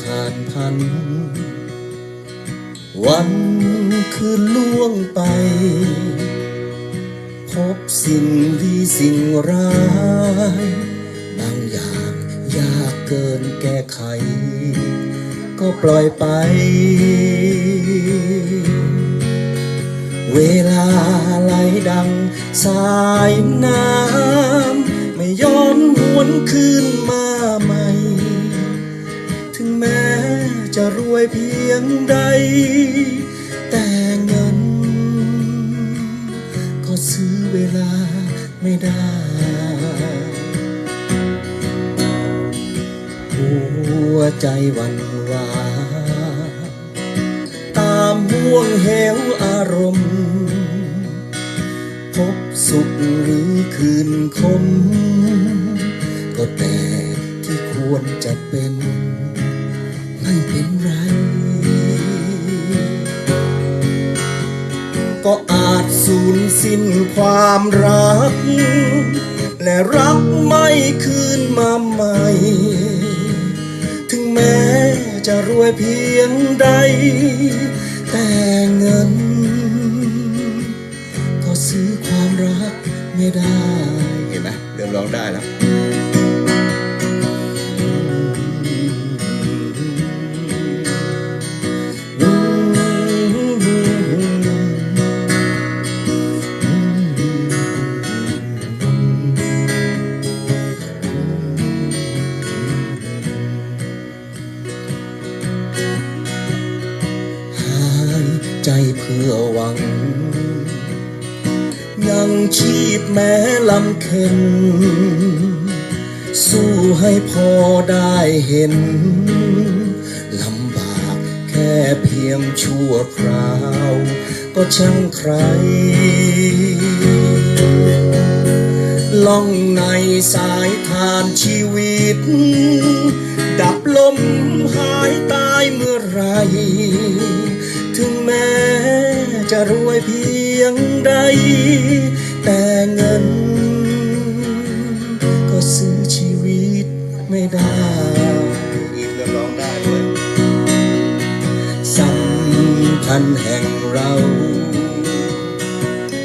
ผ่านพัน วันคืนล่วงไป พบสิ่งดีสิ่งร้าย บางอย่างยากเกินแก้ไข ก็ปล่อยไป ยเพียงใด แต่เงิน ก็ซื้อเวลาไม่ได้หัวใจวันวาตามห่วงเหวอารมณ์ พบสุขหรือคืนคม ก็แต่ที่ควรจะเป็น ไม่เป็นไร ก็อาจสูญสิ้นความรัก และรักไม่คืนมาใหม่ ถึงแม้จะรวยเพียงใด แต่เงิน ก็ซื้อความรักไม่ได้ เห็นไหมเริ่มร้องได้แล้ว พื่อหวัง ยังชีพแม้ลำเค็นสู้ให้พอได้เห็นลำบากแค่เพียงชั่วคราว ก็ช่างใคร ล่องในสายทานชีวิต ดับลมหายตายเมื่อไร ใด แต่เงิน ก็ซื้อชีวิตไม่ได้อีกก็ร้องได้ด้วยสัมพันธ์แห่งเรา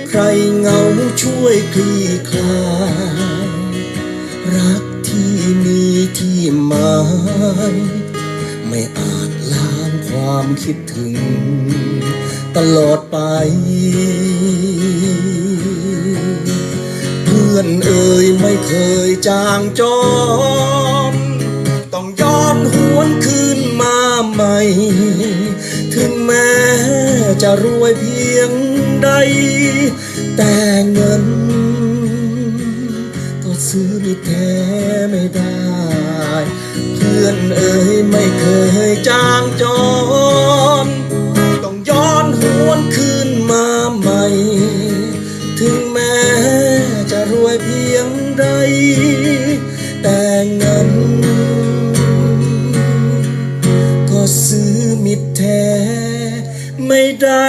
ใครเงาช่วยคลี่คลายรักที่มีที่หมายไม่อาจล้างความคิดถึง ตลอดไป เพื่อนเอ่ยไม่เคยจางจอม ต้องย้อนหวนคืนมาใหม่ ถึงแม้จะรวยเพียงใด แต่เงิน ก็ซื้อมิแท้ไม่ได้ เพื่อนเอ่ยไม่เคยจางจร ใด แต่งั้น ก็ซื้อมิตรแท้ไม่ได้